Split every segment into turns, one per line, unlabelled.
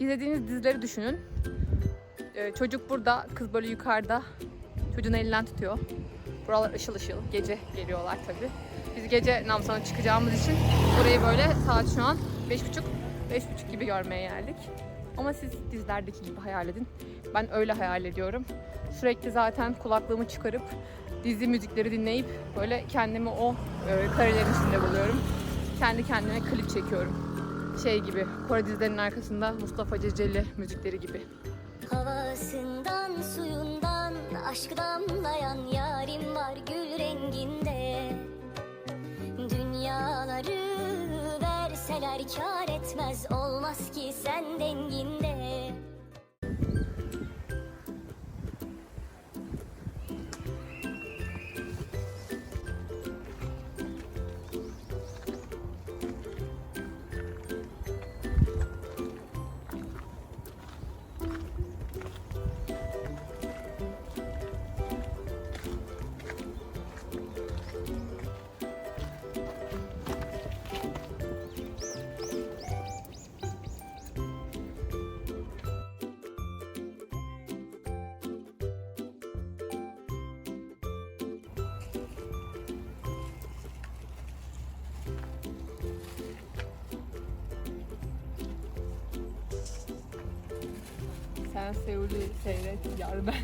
İzlediğiniz dizileri düşünün. Ee, çocuk burada, kız böyle yukarıda. Çocuğun elinden tutuyor. Buralar ışıl ışıl. Gece geliyorlar tabii. Biz gece Namsan'a çıkacağımız için burayı böyle saat şu an 5.30 5.30 gibi görmeye geldik. Ama siz dizilerdeki gibi hayal edin. Ben öyle hayal ediyorum. Sürekli zaten kulaklığımı çıkarıp dizi müzikleri dinleyip böyle kendimi o e, karelerin içinde buluyorum. Kendi kendime klip çekiyorum. Şey gibi, Kore dizilerinin arkasında Mustafa Ceceli müzikleri gibi.
Havasından suyundan aşk damlayan yarim var gül renginde Dünyaları verseler kar etmez olmaz ki sen denginde
Sen Seul'ü seyret, yar ben.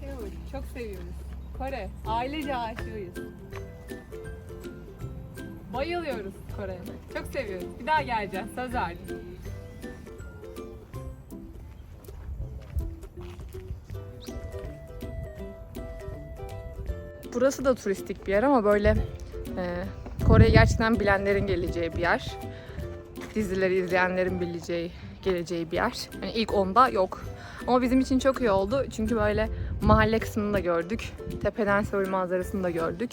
Seul, çok seviyoruz. Kore, ailece aşığıyız. Bayılıyoruz Kore'ye. Çok seviyoruz. Bir daha geleceğiz, söz verdim. Burası da turistik bir yer ama böyle e, Kore'yi gerçekten bilenlerin geleceği bir yer. Dizileri izleyenlerin bileceği, geleceği bir yer. Yani ilk onda yok. Ama bizim için çok iyi oldu. Çünkü böyle mahalle kısmını da gördük. Tepeden Seul manzarasını da gördük.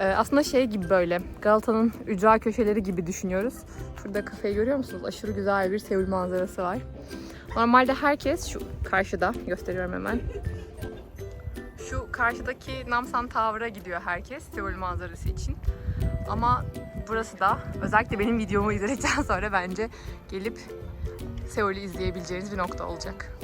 E, aslında şey gibi böyle Galata'nın ücra köşeleri gibi düşünüyoruz. Şurada kafeyi görüyor musunuz? Aşırı güzel bir Seul manzarası var. Normalde herkes şu karşıda gösteriyorum hemen. Şu karşıdaki Namsan Tower'a gidiyor herkes Seul manzarası için. Ama burası da özellikle benim videomu izledikten sonra bence gelip Seul'ü izleyebileceğiniz bir nokta olacak.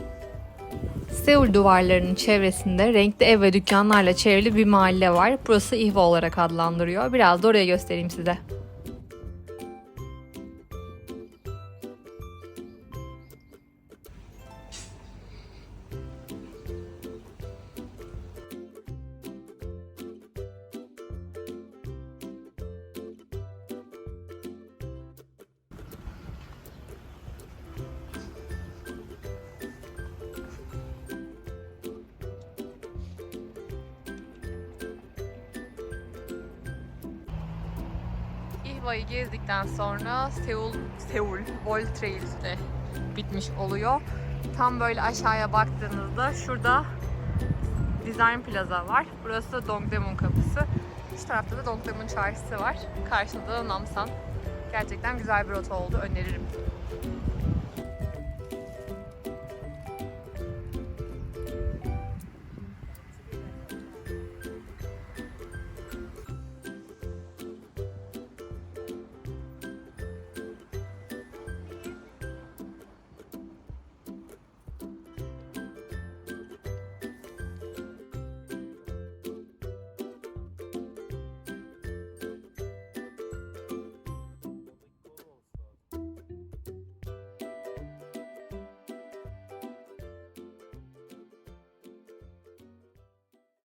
Seul duvarlarının çevresinde renkli ev ve dükkanlarla çevrili bir mahalle var. Burası İhva olarak adlandırıyor. Biraz da oraya göstereyim size. İhva'yı gezdikten sonra Seul, Seul Wall Trails de bitmiş oluyor. Tam böyle aşağıya baktığınızda şurada Design Plaza var. Burası da Dongdaemun kapısı. Şu tarafta da Dongdaemun çarşısı var. Karşında da Namsan. Gerçekten güzel bir rota oldu. Öneririm.